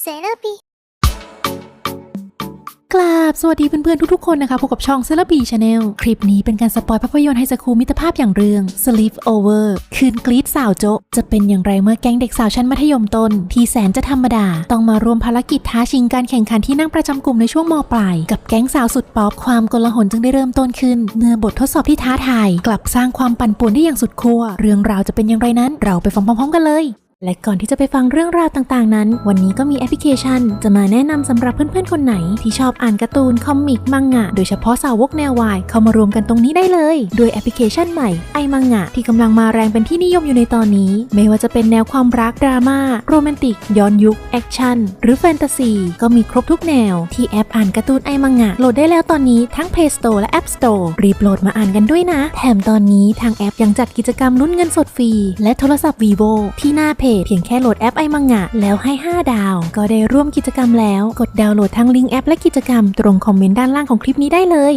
เซเลบีกราบสวัสดีเพื่อนๆทุกๆคนนะคะพบกับช่องเซเลบีชาแนลคลิปนี้เป็นการสปอยภาพยนตร์ไฮสคูลมิตรภาพอย่างเรื่อง Sleep Over คืนกรีดสาวโจจะเป็นอย่างไรเมื่อแก๊งเด็กสาวชั้นมัธยมต้น ที่แสนจะธรรมดา ต้องมารวมภารกิจท้าชิงการแข่งขันที่นั่งประจำกลุ่มในช่วงมปลาย กับแก๊งสาวสุดป๊อปความกลาหลจึงได้เริ่มต้นขึ้น เมื่อบททดสอบที่ท้าทาย กลับสร้างความปั่นป่วนได้อย่างสุดขั้วเรื่องราวจะเป็นอย่างไรนั้น เราไปฟังพร้อมๆกันเลย และก่อนที่จะไปฟังเรื่องราวต่างๆ นั้น วันนี้ก็มีแอปพลิเคชัน จะมาแนะนำสำหรับเพื่อนๆ คนไหน ที่ชอบอ่านการ์ตูน คอมิก มังงะ โดยเฉพาะสาวกแนววาย เข้ามารวมกันตรงนี้ได้เลยด้วยแอปพลิเคชันใหม่ไอมังงะ ที่กำลังมาแรงเป็นที่นิยมอยู่ในตอนนี้ ไม่ว่าจะเป็นแนวความรัก ดราม่า โรแมนติก ย้อนยุค แอคชั่น หรือแฟนตาซี ก็มีครบทุกแนว ที่แอปอ่านการ์ตูนไอมังงะ โหลดได้แล้วตอนนี้ทั้ง Play Store และ App Store รีบโหลดมาอ่านกันด้วยนะ แถมตอนนี้ทางแอปยังจัดกิจกรรมลุ้นเงินสดฟรี และโทรศัพท์ vivo ที่หน้าเพจเพียงแค่โหลดแอปไอมังงะ แล้วให้ 5 ดาว ก็ได้ร่วมกิจกรรมแล้ว กดดาวน์โหลดทั้งลิงก์แอปและกิจกรรม ตรงคอมเมนต์ด้านล่างของคลิปนี้ได้เลย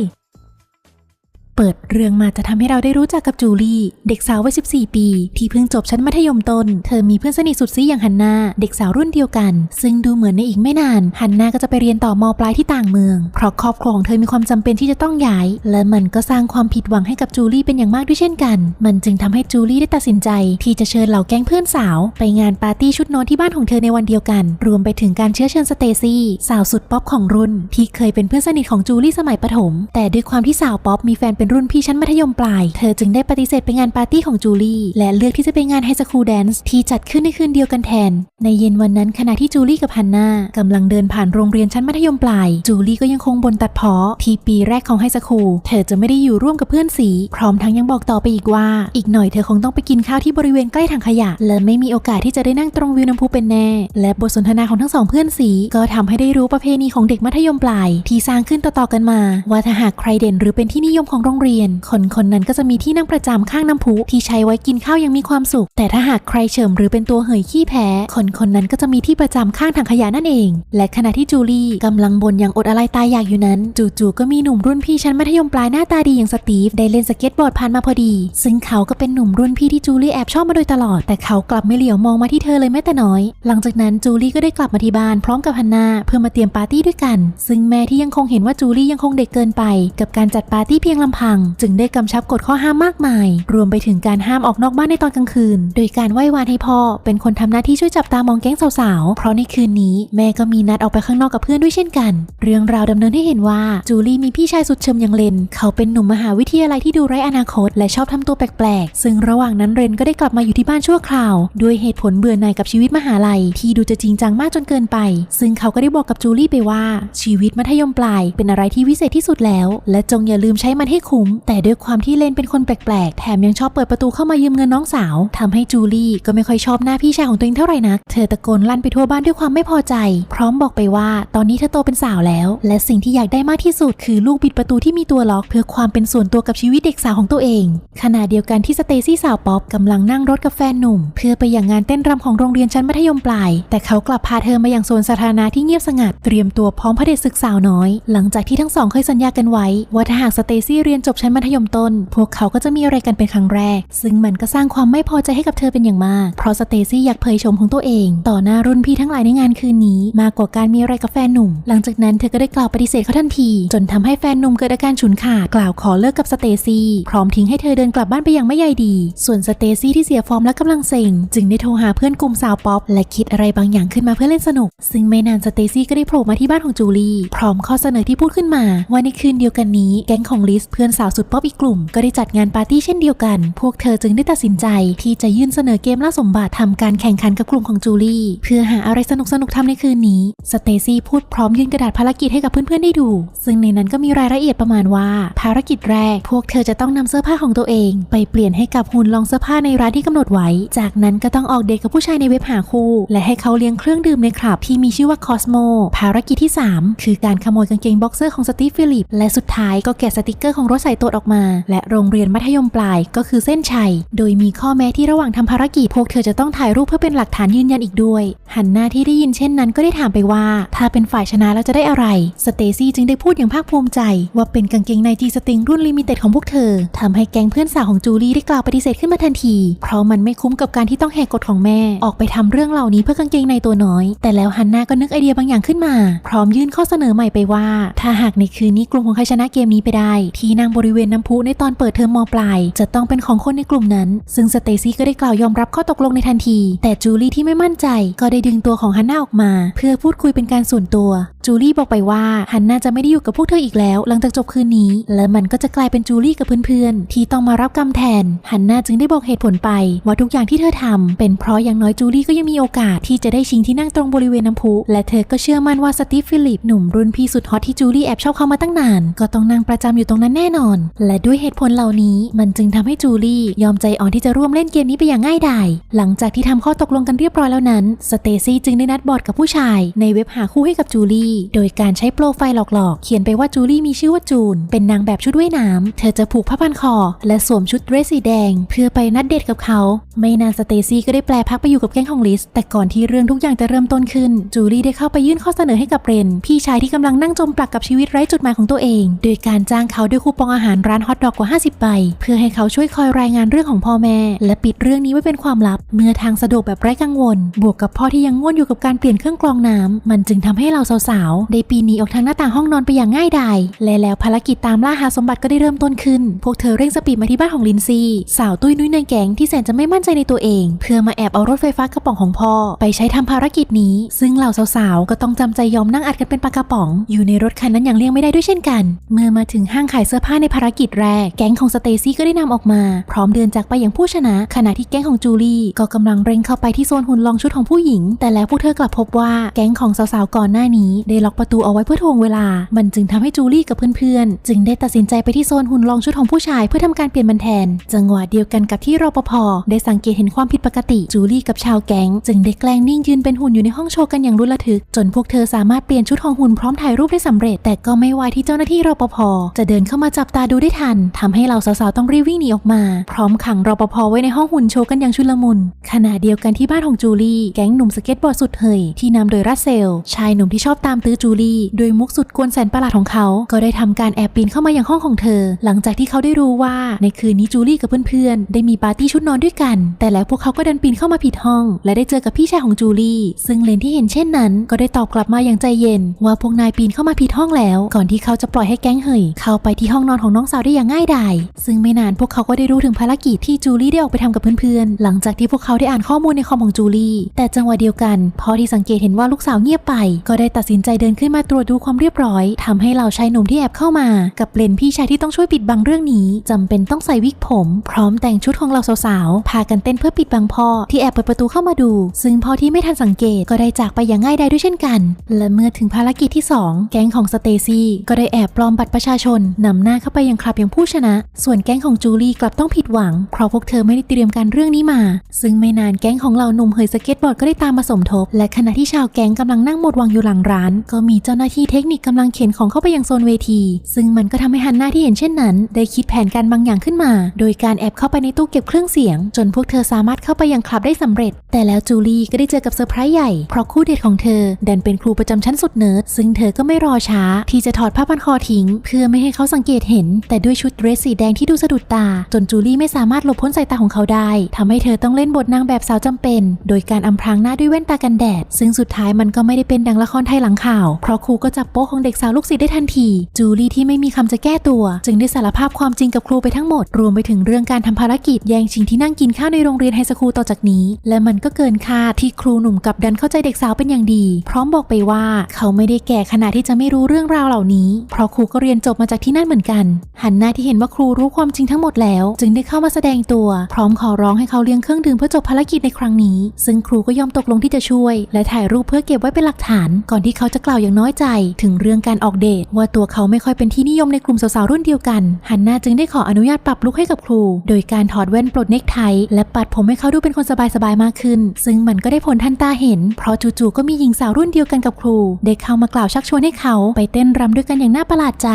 เปิดเรื่องมาจะทำให้เราได้รู้จักกับจูลี่ เด็กสาววัย 14 ปี ที่เพิ่งจบชั้นมัธยมต้น เธอมีเพื่อนสนิทสุดซีอย่างฮันนาเด็กสาวรุ่นเดียวกัน ซึ่งดูเหมือนในอีกไม่นานฮันนาก็จะไปเรียนต่อมปลายที่ต่างเมือง เพราะครอบครัวของเธอมีความจำเป็นที่จะต้องย้าย และมันก็สร้างความผิดหวังให้กับจูลี่เป็นอย่างมากด้วยเช่นกัน มันจึงทำให้จูลี่ได้ตัดสินใจ ที่จะเชิญเหล่าแก๊งเพื่อนสาว ไปงานปาร์ตี้ชุดนอนที่บ้านของเธอในวันเดียวกัน รวมไปถึงการเชื้อเชิญสเตซี่สาวสุดป๊อปของรุ่น ที่เคยเป็นเพื่อนสนิทของจูลี่สมัยประถม แต่ด้วยความที่สาวป๊อปมีแฟนเป็นรุ่นพี่ชั้นมัธยมปลาย เธอจึงได้ปฏิเสธไปงานปาร์ตี้ของจูลี่ และเลือกที่จะไปงานไฮสคูลแดนซ์ที่จัดขึ้นในคืนเดียวกันแทน ในเย็นวันนั้นขณะที่จูลี่กับฮันนากำลังเดินผ่านโรงเรียนชั้นมัธยมปลาย จูลี่ก็ยังคงบนตัดเพ้อที่ปีแรกของไฮสคูล เธอจะไม่ได้อยู่ร่วมกับเพื่อนสีพร้อมทั้งยังบอกต่อไปอีกว่า อีกหน่อยเธอคงต้องไปกินข้าวที่บริเวณใกล้ถังขยะ และไม่มีโอกาสที่จะได้นั่งตรงวิวน้ำพุเป็นแน่ และบทสนทนาของทั้งสองเพื่อนสีก็ทำให้ได้รู้ประเพณีของเด็กมัธยมปลาย ที่สร้างขึ้นต่อๆกันมาว่าถ้าหากใครเด่นหรือเป็นที่นิยมของโรงเรียน คนคนนั้นก็จะมีที่นั่งประจำข้างน้ำพุที่ใช้ไว้กินข้าวยังมีความสุข แต่ถ้าหากใครเฉิมหรือเป็นตัวเหยขี้แพ้ คนคนนั้นก็จะมีที่ประจำข้างถังขยะนั่นเอง และขณะที่จูลี่กำลังบ่นอย่างอดอะไรตายอยากอยู่นั้น จู่ๆก็มีหนุ่มรุ่นพี่ชั้นมัธยมปลายหน้าตาดีอย่างสตีฟได้เล่นสเก็ตบอร์ดผ่านมาพอดี ซึ่งเขาก็เป็นหนุ่มรุ่นพี่ที่จูลี่แอบชอบมาโดยตลอด แต่เขากลับไม่เหลียวมองมาที่เธอเลยแม้แต่น้อย หลังจากนั้นจูลี่ก็ได้กลับมาที่บ้านพร้อมกับฮันนาเพื่อมาเตรียมปาร์ตี้ด้วยกัน ซึ่งแม่ที่ยังคงเห็นว่าจูลี่ยังคงเด็กเกินไป กับการจัดปาร์ตี้เพียงลำพังจึงได้กำชับกฎข้อห้ามมากมาย รวมไปถึงการห้ามออกนอกบ้านในตอนกลางคืน โดยการไหว้วานให้พ่อ เป็นคนทำหน้าที่ช่วยจับตามองแก๊งสาวๆ เพราะในคืนนี้แม่ก็มีนัดออกไปข้างนอกกับเพื่อนด้วยเช่นกัน เรื่องราวดำเนินให้เห็นว่าจูลี่มีพี่ชายสุดเชิมอย่างเลน เขาเป็นหนุ่มมหาวิทยาลัยที่ดูไร้อนาคต และชอบทำตัวแปลกๆ ซึ่งระหว่างนั้นเรนก็ได้กลับมาอยู่ที่บ้านชั่วคราว ด้วยเหตุผลเบื่อหน่ายกับชีวิตมหาลัย ที่ดูจะจริงจังมากจนเกินไป ซึ่งเขาก็ได้บอกกับจูลี่ไปว่าชีวิตมัธยมปลายเป็นอะไรที่วิเศษที่สุดแล้ว และจงอย่าลืมใช้มันให้คุ้มแต่ด้วยความที่เลนเป็นคนแปลกๆ แถมยังชอบเปิดประตูเข้ามายืมเงินน้องสาวทำให้จูลี่ก็ไม่ค่อยชอบหน้าพี่ชายของตัวเองเท่าไหร่นัก เธอตะโกนลั่นไปทั่วบ้านด้วยความไม่พอใจ พร้อมบอกไปว่าตอนนี้เธอโตเป็นสาวแล้ว และสิ่งที่อยากได้มากที่สุด คือลูกบิดประตูที่มีตัวล็อก เพื่อความเป็นส่วนตัวกับชีวิตเด็กสาวของตัวเอง ขณะเดียวกันที่สเตซี่สาวป๊อปกำลังนั่งรถกับแฟนหนุ่ม เพื่อไปอย่างงานเต้นรำของโรงเรียนชั้นมัธยมปลาย แต่เขากลับพาเธอมาอย่างโซนสาธารณะที่เงียบสงัดเตรียมตัวพร้อมพระเดชศึกสาวน้อย หลังจากที่ทั้งสองเคยสัญญากันไว้ว่าถ้าหากสเตซี่เรียนจบชั้นมัธยมต้น พวกเขาก็จะมีอะไรกันเป็นครั้งแรก ซึ่งมันก็สร้างความไม่พอใจให้กับเธอเป็นอย่างมาก เพราะสเตซี่อยากเผยโฉมของตัวเอง ต่อหน้ารุ่นพี่ทั้งหลายในงานคืนนี้ มากกว่าการมีอะไรกับแฟนหนุ่ม หลังจากนั้นเธอก็ได้กล่าวปฏิเสธเขาทันที จนทำให้แฟนหนุ่มเกิดอาการฉุนขาดกล่าวขอเลิกกับสเตซี่พร้อมทิ้งให้เธอเดินกลับบ้านไปอย่างไม่ใยดี ส่วนสเตซี่ที่เสียฟอร์มและกำลังเซ็งจึงได้โทรหาเพื่อนกลุ่มสาวป๊อปและคิดอะไรบางอย่างขึ้นมาเพื่อเล่นสนุก ซึ่งไม่นานสเตซี่ก็ได้โผล่มาที่บ้านของจูลี่พร้อมข้อเสนอที่พูดขึ้นมาว่าในคืนเดียวกันนี้แก๊งของลิสเพื่อนสาวสุดป๊อปอีกกลุ่ม ก็ได้จัดงานปาร์ตี้เช่นเดียวกัน พวกเธอจึงได้ตัดสินใจที่จะยื่นเสนอเกมล่าสมบัติทำการแข่งขันกับกลุ่มของจูลี่ เพื่อหาอะไรสนุกสนุกทำในคืนนี้ สเตซี่พูดพร้อมยื่นกระดาษภารกิจให้กับเพื่อนๆได้ดู ซึ่งในนั้นก็มีรายละเอียดประมาณว่า ภารกิจแรก พวกเธอจะต้องนำเสื้อผ้าของตัวเอง ไปเปลี่ยนให้กับหุ่นลองเสื้อผ้าในร้านที่กำหนดไว้ จากนั้นก็ต้องออกเดทกับผู้ชายในเว็บหาคู่ และให้เขาเลี้ยงเครื่องดื่มในคลับที่มีชื่อว่าคอสโมภารกิจที่ 3 คือการขโมยกางเกงบ็อกเซอร์ของสตีฟฟิลิปและสุดท้ายก็แกะสติกเกอร์ของรถถสายตรวจออกมา และโรงเรียนมัธยมปลายก็คือเส้นชัย โดยมีข้อแม้ที่ระหว่างทำภารกิจพวกเธอจะต้องถ่ายรูปเพื่อเป็นหลักฐานยืนยันอีกด้วย หันหน้าที่ได้ยินเช่นนั้นก็ได้ถามไปว่า ถ้าเป็นฝ่ายชนะแล้วจะได้อะไร สเตซี่จึงได้พูดอย่างภาคภูมิใจ ว่าเป็นกางเกงในจีสติงรุ่นลิมิเต็ดของพวกเธอทำให้แก๊งเพื่อนสาวของจูลี่ได้กล่าวปฏิเสธขึ้นมาทันที เพราะมันไม่คุ้มกับการที่ต้องแหกกฎของแม่ ออกไปทำเรื่องเหล่านี้เพื่อกางเกงในตัวน้อย แต่แล้วฮันนาก็นึกไอเดียบางอย่างขึ้นมา พร้อมยื่นข้อเสนอใหม่ไปว่า ถ้าหากในคืนนี้กลุ่มของใครชนะเกมนี้ไปได้ ที่นั่งบริเวณน้ำพุในตอนเปิดเทอมมปลาย จะต้องเป็นของคนในกลุ่มนั้น ซึ่งสเตซี่ก็ได้กล่าวยอมรับข้อตกลงในทันที แต่จูลี่ที่ไม่มั่นใจ ก็ได้ดึงตัวของฮันนาออกมา เพื่อพูดคุยเป็นการส่วนตัว จูลี่บอกไปว่าฮันนาจะไม่ได้อยู่กับพวกเธออีกแล้ว หลังจากจบคืนนี้ และมันก็จะกลายเป็นจูลี่กับเพื่อนๆ ที่ต้องมารับกรรมแทนฮันนาจึงได้บอกเหตุผลไป ว่าทุกอย่างที่เธอทำเป็นเพราะอย่างน้อยจูลี่ก็ยังมีโอกาสที่จะได้ชิงที่นั่งตรงบริเวณน้ำพุและเธอก็เชื่อมั่นว่าสตีฟฟิลิปหนุ่มรุ่นพี่สุดฮอตที่จูลี่แอบชอบเขามาตั้งนานก็ต้องนั่งประจำอยู่ตรงนั้นแน่นอน และด้วยเหตุผลเหล่านี้มันจึงทำให้จูลี่ยอมใจอ่อนที่จะร่วมเล่นเกมนี้ไปอย่างง่ายดายหลังจากที่ทำข้อตกลงกันเรียบร้อยแล้วนั้นสเตซี่จึงได้นัดบอร์ดกับผู้ชาย ในเว็บหาคู่ให้กับจูลี่ โดยการใช้โปรไฟล์หลอกๆ เขียนไปว่าจูลี่มีชื่อว่าจูน เป็นนางแบบชุดว่ายน้ำเธอจะผูกผ้าพันคอ และสวมชุดเดรสสีแดง เพื่อไปนัดเดทกับเขา ไม่นานสเตซี่ก็ได้แปลพักไปอยู่กับแก๊งของลิส แต่ก่อนที่เรื่องทุกอย่างจะเริ่มต้นขึ้น จูลี่ได้เข้าไปยื่นข้อเสนอให้กับเรน พี่ชายที่กำลังนั่งจมปลักกับชีวิตไร้จุดหมายของตัวเอง โดยการจ้างเขาด้วยคูปององอาหารร้านฮอทดอกกว่า 50 ใบ เพื่อให้เขาช่วยคอยรายงานเรื่องของพ่อแม่ และปิดเรื่องนี้ไว้เป็นความลับ เมื่อทางสะดวกแบบไร้กังวล บวกกับพ่อที่ยังง่วนอยู่กับการเปลี่ยนเครื่องกรองน้ำมันจึงทำให้เราสาวๆได้ปีนหนีออกทางหน้าต่างห้องนอนไปอย่างง่ายดายและแล้วภารกิจตามล่าหาสมบัติก็ได้เริ่มต้นขึ้น พวกเธอเร่งสปีดมาที่บ้านของลินซี่สาวตุ้ยนุ้ยในแก๊งที่แสนจะไม่มั่นใจในตัวเอง เพื่อมาแอบเอารถไฟฟ้ากระป๋องของพ่อ ไปใช้ทำภารกิจนี้ ซึ่งเหล่าสาวๆก็ต้องจำใจยอมนั่งอัดกันเป็นปลากระป๋อง อยู่ในรถคันนั้นอย่างเลี่ยงไม่ได้ด้วยเช่นกัน เมื่อมาถึงห้างขายเสื้อผ้าในภารกิจแรก แก๊งของสเตซี่ก็ได้นำออกมา พร้อมเดินจากไปอย่างผู้ชนะ ขณะที่แก๊งของจูลี่ก็กำลังเร่งเข้าไปที่โซนหุ่นลองชุดของผู้หญิง แต่แล้วพวกเธอกลับพบว่าแก๊งของสาวๆก่อนหน้านี้ ได้ล็อกประตูเอาไว้เพื่อทวงเวลา มันจึงทำให้จูลี่กับเพื่อนๆ จึงได้ตัดสินใจไปที่โซนหุ่นลองชุดของผู้ชายเพื่อทำการเปลี่ยนมันแทน จังหวะเดียวกันกับที่รปภได้สังเกตเห็นความผิดปกติ จูลี่กับชาวแก๊ง จึงได้แกล้งนิ่งยืนเป็นหุ่นอยู่ในห้องโชว์กันอย่างรุนระทึก จนพวกเธอสามารถเปลี่ยนชุดของหุ่นพร้อมถ่ายรูปได้สำเร็จ แต่ก็ไม่ไวที่เจ้าหน้าที่รปภจะเดินเข้ามาจับตาดูได้ทันทำให้เหล่าสาวๆต้องรีบวิ่งหนีออกมา พร้อมขังรปภไว้ในห้องหุ่นโชว์กันอย่างชุลมุน ขณะเดียวกันที่บ้านของจูลี่ แก๊งหนุ่มสเก็ตบอร์ดสุดเฮยที่นำโดยรัสเซล ชายหนุ่มที่ชอบตามตื้อจูลี่โดยมุกสุดกวนแสนประหลาดของเขา ก็ได้ทำการแอบปีนเข้ามายังห้องของเธอ หลังจากที่เขาได้รู้ว่าในคืนนี้จูลี่กับเพื่อนๆได้มีปาร์ตี้ชุดนอนด้วยกัน แต่แล้วพวกเขาก็ดินปีนเข้ามาผิดห้อง และได้เจอกับพี่ชายของจูลี่ ซึ่งเลนที่เห็นเช่นนั้น ก็ได้ตอบกลับมาอย่างใจเย็น ว่าพวกนายปีนเข้ามาผิดห้องแล้ว ก่อนที่เขาจะปล่อยให้แก๊งเฮยเข้าไปที่ห้องนอนของน้องสาวได้อย่างง่ายดาย ซึ่งไม่นานพวกเขาก็ได้รู้ถึงภารกิจที่จูลี่ได้ออกไปทำกับเพื่อนๆ หลังจากที่พวกเขาได้อ่านข้อมูลในคอมของจูลี่ แต่จังหวะเดียวกันพอที่สังเกตเห็นว่าลูกสาวเงียบไป ก็ได้ตัดสินใจเดินขึ้นมาตรวจดูความเรียบร้อยทำให้เหล่าชายหนุ่มที่แอบเข้ามา กับเลนพี่ชายที่ต้องช่วยปิดบังเรื่องนี้จำเป็นต้องใส่วิกผม พร้อมแต่งชุดของเราสาวๆ พากันเต้นเพื่อปิดบังพ่อที่แอบเปิดประตูเข้ามาดู ซึ่งพ่อที่ไม่ทันสังเกตก็ได้จากไปอย่างง่ายดายด้วยเช่นกัน และเมื่อถึงภารกิจที่ 2 แก๊งของสเตซี่ก็ได้แอบปลอมบัตรประชาชนนำหน้าเข้าไปยังคลับอย่างผู้ชนะ ส่วนแก๊งของจูลี่กลับต้องผิดหวัง เพราะพวกเธอไม่ได้เตรียมการเรื่องนี้มา ซึ่งไม่นานแก๊งของเหล่าหนุ่มเฮยสเก็ตบอร์ดก็ได้ตามมาสมทบ และขณะที่ชาวแก๊งกำลังนั่งหมดวังอยู่หลังร้าน ก็มีเจ้าหน้าที่เทคนิคกำลังเข็นของเข้าไปยังโซนเวที ซึ่งมันก็ทำให้ฮันน่าที่เห็นเช่นนั้น ได้คิดแผนการบางอย่างขึ้นมา โดยการแอบเข้าไปในตู้เก็บเครื่องเสียง จนพวกเธอสามารถเข้าไปยังคลับได้สำเร็จ แต่แล้วจูลี่ก็ได้เจอกับเซอร์ไพรส์ใหญ่เพราะคู่เดทของเธอดันเป็นครูประจำชั้นสุดเนิร์ดซึ่งเธอก็ไม่รอช้า ที่จะถอดผ้าพันคอทิ้ง เพื่อไม่ให้เขาสังเกตเหน แต่ด้วยชุดเดรสสีแดงที่ดูสะดุดตา จนจูลี่ไม่สามารถหลบพ้นสายตาของเขาได้ทำให้เธอต้องเล่นบทนางแบบสาวจำเป็น โดยการอำพรางหน้าด้วยแว่นตากันแดด ซึ่งสุดท้ายมันก็ไม่ได้เป็นดังละครไทยหลังข่าว เพราะครูก็จับโป๊ะของเด็กสาวลูกศิษย์ได้ทันที จูลี่ที่ไม่มีคำจะแก้ตัว จึงได้สารภาพความจริงกับครูไปทั้งหมด รวมไปถึงเรื่องการทำภารกิจแย่งชิงที่นั่งกินข้าวในโรงเรียนไฮสคูลต่อจากนี้ และมันก็เกินคาดที่ครูหนุ่มกับดันเข้าใจเด็กสาวเป็นอย่างดี พร้อมบอกไปว่าเขาไม่ได้แก่ขนาดที่จะไม่รู้เรื่องราวเหล่านี้ เพราะครูก็เรียนจบมาจากที่นั่นเหมือนกันหันหน้าที่เห็นว่าครูรู้ความจริงทั้งหมดแล้ว จึงได้เข้ามาแสดงตัว พร้อมขอร้องให้เขาเลี้ยงเครื่องดื่มเพื่อจบภารกิจในครั้งนี้ ซึ่งครูก็ยอมตกลงที่จะช่วย และถ่ายรูปเพื่อเก็บไว้เป็นหลักฐาน ก่อนที่เขาจะกล่าวอย่างน้อยใจ ถึงเรื่องการออกเดทว่าตัวเขาไม่ค่อยเป็นที่นิยมในกลุ่มสาวๆรุ่นเดียวกันฮันน่าจึงได้ขออนุญาตปรับลุคให้กับครู โดยการถอดแว่นปลดเนคไทและปัดผมให้เขาดูเป็นคนสบายๆมากขึ้น ซึ่งมันก็ได้ผลทันตาเห็น เพราะจู่ๆก็มีหญิงสาวรุ่นเดียวกันกับครู ได้เข้ามากล่าวชักชวนให้เขาไปเต้นรำด้วยกันอย่างน่าประหลาดใจ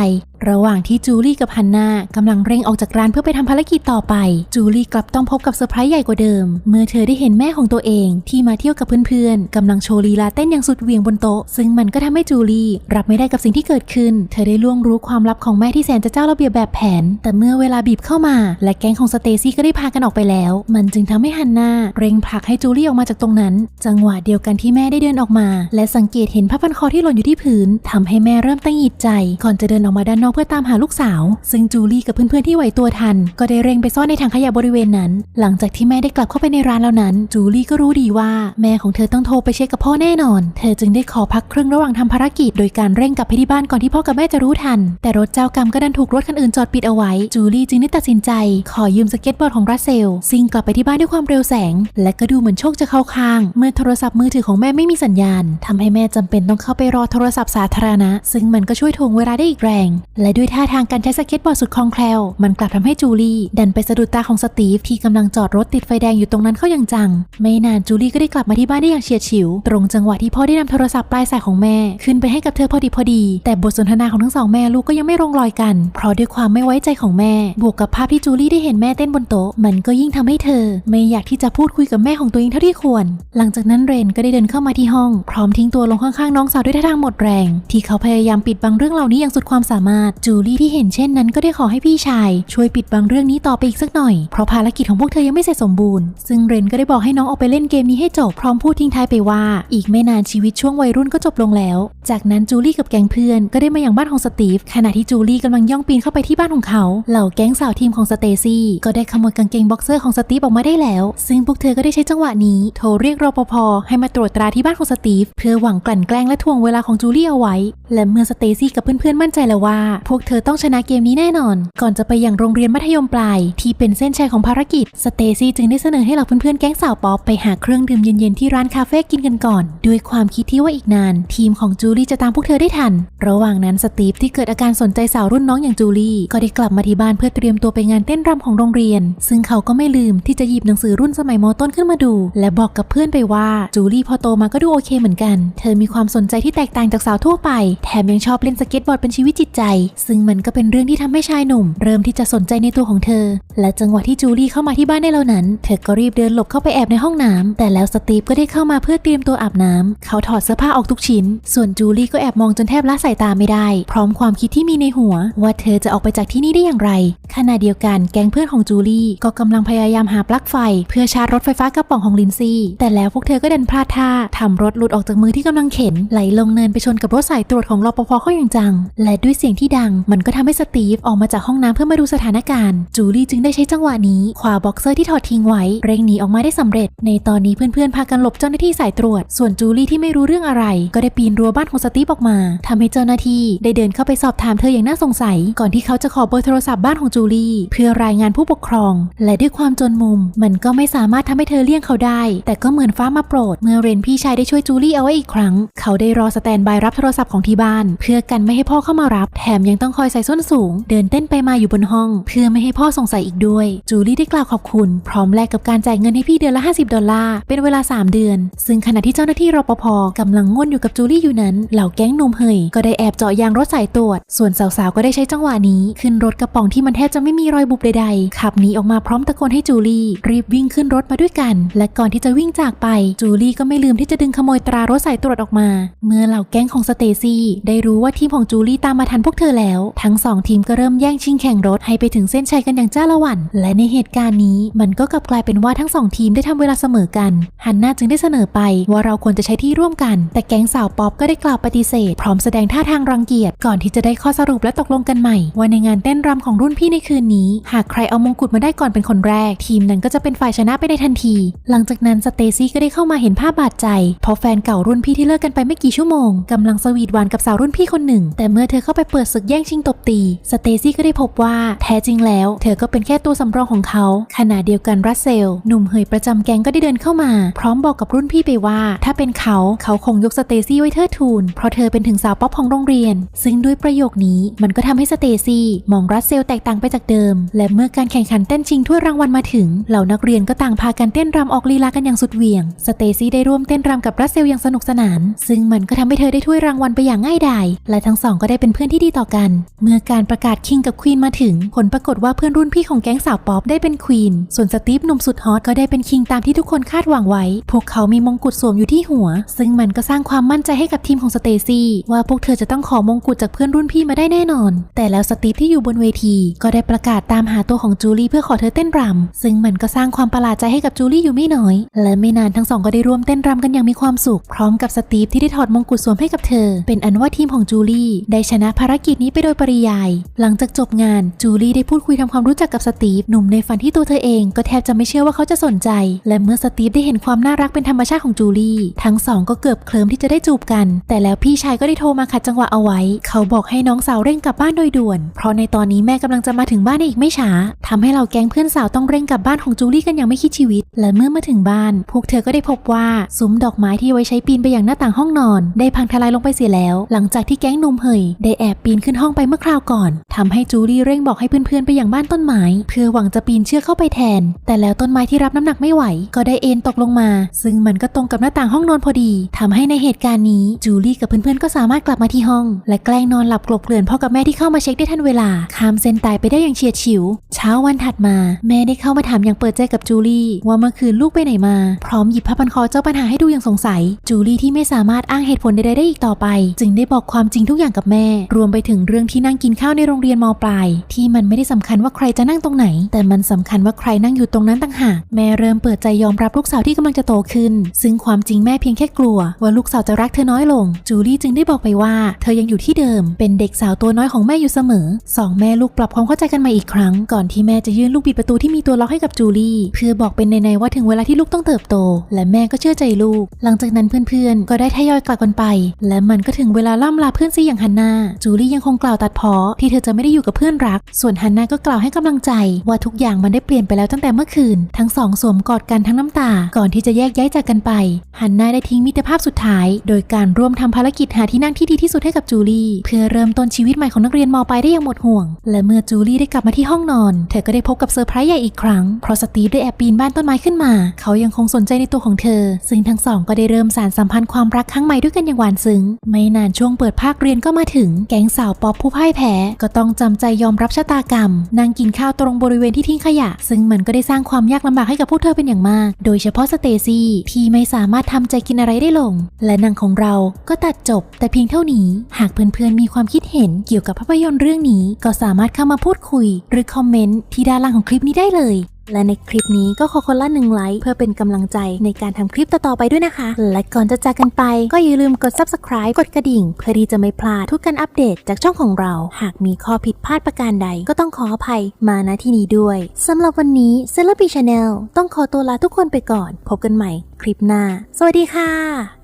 ระหว่างที่จูลี่กับฮันนากำลังเร่งออกจากร้านเพื่อไปทำภารกิจต่อไป จูลี่กลับต้องพบกับเซอร์ไพรส์ใหญ่กว่าเดิม เมื่อเธอได้เห็นแม่ของตัวเองที่มาเที่ยวกับเพื่อนๆกำลังโชว์ลีลาเต้นอย่างสุดเวียงบนโต๊ะ ซึ่งมันก็ทำให้จูลี่รับไม่ได้กับสิ่งที่เกิดขึ้น เธอได้ล่วงรู้ความลับของแม่ที่แสนจะเจ้าระเบียบแบบแผน แต่เมื่อเวลาบีบเข้ามา และแก๊งของสเตซี่ก็ได้พากันออกไปแล้ว มันจึงทำให้ฮันนาเร่งผลักให้จูลี่ออกมาจากตรงนั้น จังหวะเดียวกันที่แม่ได้เดินออกมา และสังเกตเห็นผ้าพันคอที่หล่นอยู่ที่พื้นทำให้แม่เริ่มตั้งหิดใจ ก่อนจะเดินออกมาด้านนอกเพื่อตามหาลูกสาว ซึ่งจูลี่กับเพื่อนๆที่ไหวตัวทัน ก็ได้เร่งไปซ่อนในถังขยะบริเวณนั้น หลังจากที่แม่ได้กลับเข้าไปในร้านแล้วนั้น จูลี่ก็รู้ดีว่าแม่ของเธอต้องโทรไปเช็คกับพ่อแน่นอน เธอจึงได้ขอพักครึ่งระหว่างทำภารกิจ โดยการเร่งกลับไปที่บ้านก่อนที่พ่อกับแม่จะรู้ทัน แต่รถเจ้ากรรมก็ดันถูกรถคันอื่นจอดปิดเอาไว้ จูลี่จึงได้ตัดสินใจ ขอยืมสเก็ตบอร์ดของรัสเซลซิ่งกลับไปที่บ้านด้วยความเร็วแสง และก็ดูเหมือนโชคจะเข้าข้าง เมื่อโทรศัพท์มือถือของแม่ไม่มีสัญญาณทำให้แม่จำเป็นต้องเข้าไปรอโทรศัพท์สาธารณะ ซึ่งมันก็ช่วยถ่วงเวลาได้อีกแรงและด้วยท่าทางการใช้สเก็ตบอร์ดสุดคล่องแคล่ว มันกลับทำให้จูลี่ ดันไปสะดุดตาของสตีฟที่กำลังจอดรถติดไฟแดงอยู่ตรงนั้นเข้าอย่างจัง ไม่นานจูลี่ก็ได้กลับมาที่บ้านได้อย่างเฉียดฉิว ตรงจังหวะที่พ่อได้นำโทรศัพท์ปลายสายของแม่ ขึ้นไปให้กับเธอพอดีพอดี แต่บทสนทนาของทั้งสองแม่ลูกก็ยังไม่ลงรอยกัน เพราะด้วยความไม่ไว้ใจของแม่ บวกกับภาพที่จูลี่ได้เห็นแม่เต้นบนโต๊ะ มันก็ยิ่งทำให้เธอ ไม่อยากที่จะพูดคุยกับแม่ของตัวเองเท่าที่ควร หลังจากนั้นเรนก็ได้เดินเข้ามาที่ห้อง พร้อมทิ้งตัวลงข้างๆน้องสาวด้วยท่าทางหมดแรง ที่เขาพยายามปิดบังเรื่องเหล่านี้อย่างสุดความสามารถจูลี่ที่เห็นเช่นนั้นก็ได้ขอให้พี่ชาย ช่วยปิดบังเรื่องนี้ต่อไปอีกสักหน่อย เพราะภารกิจของพวกเธอยังไม่เสร็จสมบูรณ์ ซึ่งเรนก็ได้บอกให้น้องออกไปเล่นเกมนี้ให้จบ พร้อมพูดทิ้งท้ายไปว่า อีกไม่นานชีวิตช่วงวัยรุ่นก็จบลงแล้ว จากนั้นจูลี่กับแก๊งเพื่อนก็ได้มาอย่างบ้านของสตีฟ ขณะที่จูลี่กำลังย่องปีนเข้าไปที่บ้านของเขา เหล่าแก๊งสาวทีมของสเตซี่ก็ได้ขโมยกางเกงบ็อกเซอร์ของสตีฟออกมาได้แล้ว ซึ่งพวกเธอก็ได้ใช้จังหวะนี้โทรเรียกรปภให้มาตรวจตราที่บ้านของสตีฟเพื่อหวังกลั่นแกล้งและทวงเวลาของจูลี่เอาไว้ และเมื่อสเตซี่กับเพื่อนๆมั่นใจแล้วว่าพวกเธอต้องชนะเกมนี้แน่นอน ก่อนจะไปยังโรงเรียนมัธยมปลาย ที่เป็นเส้นชัยของภารกิจ สเตซี่จึงได้เสนอให้เหล่าเพื่อนๆแก๊งสาวป๊อปไปหาเครื่องดื่มเย็นๆที่ร้านคาเฟ่กินกันก่อน ด้วยความคิดที่ว่าอีกนาน ทีมของจูลี่จะตามพวกเธอได้ทัน ระหว่างนั้นสตีฟที่เกิดอาการสนใจสาวรุ่นน้องอย่างจูลี่ ก็ได้กลับมาที่บ้านเพื่อเตรียมตัวไปงานเต้นรำของโรงเรียน ซึ่งเขาก็ไม่ลืมที่จะหยิบหนังสือรุ่นสมัยมต้นขึ้นมาดู และบอกกับเพื่อนไปว่าจูลี่พอโตมาก็ดูโอเคเหมือนกัน เธอมีความสนใจที่แตกต่างจากสาวทั่วไป แถมยังชอบเล่นสเก็ตบอร์ดเป็นชีวิตจิตใจซึ่งมันก็เป็นเรื่องที่ทำให้ชายหนุ่ม เริ่มที่จะสนใจในตัวของเธอ และจังหวะที่จูลี่เข้ามาที่บ้านได้แล้วนั้น เธอก็รีบเดินหลบเข้าไปแอบในห้องน้ำแต่แล้วสตีฟก็ได้เข้ามาเพื่อเตรียมตัวอาบน้ำเขาถอดเสื้อผ้าออกทุกชิ้น ส่วนจูลี่ก็แอบมองจนแทบละสายตาไม่ได้ พร้อมความคิดที่มีในหัว ว่าเธอจะออกไปจากที่นี่ได้อย่างไร ขณะเดียวกันแก๊งเพื่อนของจูลี่ก็กำลังพยายามหาปลั๊กไฟ เพื่อชาร์จรถไฟฟ้ากระป๋องของลินซี่แต่แล้วพวกเธอก็ดันพลาดท่าทำรถหลุดออกจากมือที่กำลังเข็นไหลลงเนินไปชนกับรถสายตรวจของรปภเข้าอย่างจัง และด้วยเสียงที่ดังมันก็ทำให้สตีฟออกมาจากห้องน้ำเพื่อมาดูสถานการณ์ จูลี่จึงได้ใช้จังหวะนี้คว้าบ็อกเซอร์ที่ถอดทิ้งไว้ เร่งหนีออกมาได้สำเร็จ ในตอนนี้เพื่อนๆพากันหลบเจ้าหน้าที่สายตรวจ ส่วนจูลี่ที่ไม่รู้เรื่องอะไร ก็ได้ปีนรั้วบ้านของสตีฟออกมาทำให้เจ้าหน้าที่ได้เดินเข้าไปสอบถามเธออย่างน่าสงสัย ก่อนที่เขาจะขอเบอร์โทรศัพท์บ้านของจูลี่เพื่อรายงานผู้ปกครอง และด้วยความจนมุม มันก็ไม่สามารถทำให้เธอเลี่ยงเขาได้ แต่ก็เหมือนฟ้ามาโปรด เมื่อเรนพี่ชายได้ช่วยจูลี่เอาไว้อีกครั้ง เขาได้รอสแตนบายรับโทรศัพท์ของที่บ้าน เพื่อกันไม่ให้พ่อเข้ามารับ แถมยังต้องคอยใส่ส้นสูง เดินเต้นไปมาอยู่บนห้อง เพื่อไม่ให้พ่อสงสัยอีกด้วย จูลี่ได้กล่าวขอบคุณ พร้อมแลกกับการจ่ายเงินให้พี่เดือนละ 50 ดอลลาร์ เป็นเวลา 3 เดือน ซึ่งขณะที่เจ้าหน้าที่รปภกำลังง่วนอยู่กับจูลี่อยู่นั้น เหล่าแก๊งหนุ่มเฮยก็ได้แอบเจาะยางรถสายตรวจ ส่วนสาวๆ ก็ได้ใช้จังหวะนี้ขึ้นรถกระป๋องที่มันแทบจะไม่มีรอยบุบใดๆ ขับหนีออกมาพร้อมตะโกนให้จูลี่ รีบวิ่งขึ้นรถมาด้วยกัน และก่อนที่จะวิ่งจากไป จูลี่ก็ไม่ลืมที่จะดึงขโมยตรารถสายตรวจออกมา เมื่อเหล่าแก๊งของสเตซี่ได้รู้ว่าทีมของจูลี่ตามมาทันพวกเธอแล้ว ทั้งสองทีมก็เริ่มแย่งชิงแข่งรถให้ไปถึงเส้นชัยกันอย่างจ้าละหวัน และในเหตุการณ์นี้มันก็กลับกลายเป็นว่าทั้งสองทีมได้ทำเวลาเสมอกัน ฮันน่าจึงได้เสนอไปว่าเราควรจะใช้ที่ร่วมกัน แต่แก๊งสาวป๊อปก็ได้กล่าวปฏิเสธ พร้อมแสดงท่าทางรังเกียจก่อนที่จะได้ข้อสรุปและตกลงกันใหม่ ว่าในงานเต้นรำของรุ่นพี่ในคืนนี้ หากใครเอามงกุฎมาได้ก่อนเป็นคนแรก ทีมนั้นก็จะเป็นฝ่ายชนะไปในทันที หลังจากนั้นสเตซี่ก็ได้เข้ามาเห็นภาพบาดใจเพราะแฟนเก่ารุ่นพี่ที่เลิกกันไปไม่กี่ชั่วโมงกำลังสวีทหวานกับสาวรุ่นพี่คนหนึ่ง แต่เมื่อเธอเข้าไปเปิดศึกแย่งชิงตบตี สเตซี่ก็ได้พบว่าแท้จริงแล้ว เธอก็เป็นแค่ตัวสำรองของเขา ขณะเดียวกันรัสเซล หนุ่มเหยประจำแก๊งก็ได้เดินเข้ามา พร้อมบอกกับรุ่นพี่ไปว่า ถ้าเป็นเขาเขาคงยกสเตซี่ไว้เทิดทูน เพราะเธอเป็นถึงสาวป๊อปของโรงเรียน ซึ่งด้วยประโยคนี้มันก็ทำให้สเตซี่มองรัสเซลแตกต่างไปจากเดิม และเมื่อการแข่งขันเต้นชิงถ้วยรางวัลมาถึง เหล่านักเรียนก็ต่างพากันเต้นรำออกลีลากันอย่างสุดเหวี่ยง สเตซี่ได้ร่วมเต้นรำกับรัสเซลอย่างสนุกสนาน ซึ่งมันก็ทำให้เธอได้ถ้วยรางวัลไปอย่างง่ายดาย และทั้งสองก็ได้เป็นเพื่อนที่ดีต่อกัน เมื่อการประกาศคิงกับควีนมาถึง ผลปรากฏว่าเพื่อนรุ่นพี่ของแก๊งสาวป๊อปได้เป็นควีน ส่วนสตีฟหนุ่มสุดฮอตก็ได้เป็นคิงตามที่ทุกคนคาดหวังไว้ พวกเขามีมงกุฎสวมอยู่ที่หัว ซึ่งมันก็สร้างความมั่นใจให้กับทีมของสเตซี่ว่าพวกเธอจะต้องขอมงกุฎจากเพื่อนรุ่นพี่มาได้แน่นอน แต่แล้วสตีฟที่อยู่บนเวทีก็ได้ประกาศตามหาตัวของจูลี่เพื่อขอเธอเต้นรำซึ่งมันก็สร้างความประหลาดใจให้กับจูลี่อยู่ไม่น้อย และไม่นานทั้งสองก็ได้ร่วมเต้นรำกันอย่างมีความสุข พร้อมกับสตีฟที่ได้ถอดมงกุฎสวมให้กับเธอ เป็นอันว่าทีมของจูลี่ได้ชนะภารกิจนี้ไปโดยปริยาย หลังจากจบงานจูลี่ได้พูดคุยทำความรู้จักกับสตีฟหนุ่มในฝันที่ตัวเธอเองก็แทบจะไม่เชื่อว่าเขาจะสนใจ และเมื่อสตีฟได้เห็นความน่ารักเป็นธรรมชาติของจูลี่ ทั้งสองก็เกือบเคลิ้มที่จะได้จูบกัน แต่แล้วพี่ชายก็ได้โทรมาขัดจังหวะเอาไว้ เขาบอกให้น้องสาวเร่งกลับบ้านโดยด่วน เพราะในตอนนี้แม่กำลังจะมาถึงบ้านในอีกไม่ช้าทำให้เราแก๊งเพื่อนสาวต้องเร่งกลับบ้านของจูลี่กันอย่างไม่คิดชีวิต และเมื่อมาถึงบ้าน พวกเธอก็ได้พบว่าซุ้มดอกไม้ที่ไว้ใช้ปีนไปอย่างหน้าต่างห้องนอน ได้พังทลายลงไปเสียแล้ว หลังจากที่แก๊งหนุ่มเหยได้แอบปีนขึ้นห้องไปเมื่อคราวก่อนทำให้จูลี่เร่งบอกให้เพื่อนๆไปอย่างบ้านต้นไม้ เพื่อหวังจะปีนเชือกเข้าไปแทน แต่แล้วต้นไม้ที่รับน้ำหนักไม่ไหว ก็ได้เอ็นตกลงมา ซึ่งมันก็ตรงกับหน้าต่างห้องนอนพอดีทำให้ในเหตุการณ์นี้จูลี่กับเพื่อนๆก็สามารถกลับมาที่ห้อง และแกล้งนอนหลับกลบเกลื่อนพ่อกับแม่ที่เข้ามาเช็คได้ทันเวลาข้ามเส้นตายไปได้อย่างเฉียดฉิว เช้าวันถัดมา แม่ได้เข้ามาถามอย่างเปิดใจกับจูลี่ ว่าเมื่อคืนลูกไปไหนมา พร้อมหยิบผ้าพันคอเจ้าปัญหาให้ดูอย่างสงสัย จูลี่ที่ไม่สามารถอ้างเหตุผลใดๆได้อีกต่อไป จึงได้บอกความจริงทุกอย่างกับแม่ รวมไปถึงเรื่องที่นั่งกินข้าวในโรงเรียนมปลาย ที่มันไม่ได้สำคัญว่าใครจะนั่งตรงไหน แต่มันสำคัญว่าใครนั่งอยู่ตรงนั้นต่างหากแม่เริ่มเปิดใจยอมรับลูกสาวที่กำลังจะโตขึ้น ซึ่งความจริงแม่เพียงแค่กลัว ว่าลูกสาวจะรักเธอน้อยลง จูลี่จึงได้บอกไปว่า เธอยังอยู่ที่เดิม เป็นเด็กสาวตัวน้อยของแม่อยู่เสมอสองแม่ลูกปรับความเข้าใจกันมาอีกครั้ง ก่อนที่แม่จะยื่นลูกบิดประตูที่มีตัวล็อกให้กับจูลี่ เพื่อบอกเป็นในๆว่าถึงเวลาที่ลูกต้องเติบโต และแม่ก็เชื่อใจลูก หลังจากนั้นเพื่อนๆ ก็ได้ทยอยกลับกันไป และมันก็ถึงเวลาล่ำลาเพื่อนซีอย่างฮันนาจูลี่ยังคงกล่าวตัดพ้อที่เธอจะไม่ได้อยู่กับเพื่อนรัก ส่วนฮันนาก็กล่าวให้กำลังใจ ว่าทุกอย่างมันได้เปลี่ยนไปแล้วตั้งแต่เมื่อคืน ทั้งสองสวมกอดกันทั้งน้ำตา ก่อนที่จะแยกย้ายจากกันไปฮันนาได้ทิ้งมิตรภาพสุดท้าย โดยการร่วมทำภารกิจหาที่นั่งที่ดีที่สุดให้กับจูลี่ เพื่อเริ่มต้นชีวิตใหม่ของนักเรียนมปลายได้อย่างหมดห่วง และเมื่อจูลี่ได้กลับมาที่ห้องนอน เธอก็ได้พบกับเซอร์ไพรส์ใหญ่อีกครั้งเพราะสตีฟได้แอบปีนบ้านต้นไม้ขึ้นมา เขายังคงสนใจในตัวของเธอ ซึ่งทั้งสองก็ได้เริ่มสานสัมพันธ์ความรักครั้งใหม่ด้วยกันอย่างหวานซึ้งไม่นานช่วงเปิดภาคเรียนก็มาถึงแก๊งสาวป๊อปผู้พ่ายแพ้ก็ต้องจำใจยอมรับชะตากรรมนั่งกินข้าวตรงบริเวณที่ทิ้งขยะ ซึ่งมันก็ได้สร้างความยากลำบากให้กับพวกเธอเป็นอย่างมาก โดยเฉพาะสเตซี่ที่ไม่สามารถทำใจกินอะไรได้ลง และนังของเราก็ตัดจบ แต่เพียงเท่านี้ หากเพื่อนๆมีความคิดเห็นเกี่ยวกับภาพยนตร์เรื่องนี้ ก็สามารถเข้ามาพูดคุย หรือคอมเมนต์ที่ด้านล่างของคลิปนี้ได้เลยและในคลิปนี้ก็ขอคนละหนึ่งไลค์เพื่อเป็นกำลังใจในการทำคลิปต่อๆไปด้วยนะคะ และก่อนจะจากกันไป ก็อย่าลืมกด subscribe กดกระดิ่ง เพื่อที่จะไม่พลาดทุกการอัปเดตจากช่องของเรา หากมีข้อผิดพลาดประการใด ก็ต้องขออภัยมาณที่นี้ด้วยสำหรับวันนี้เซเลบีชาแนลต้องขอตัวลาทุกคนไปก่อน พบกันใหม่คลิปหน้า สวัสดีค่ะ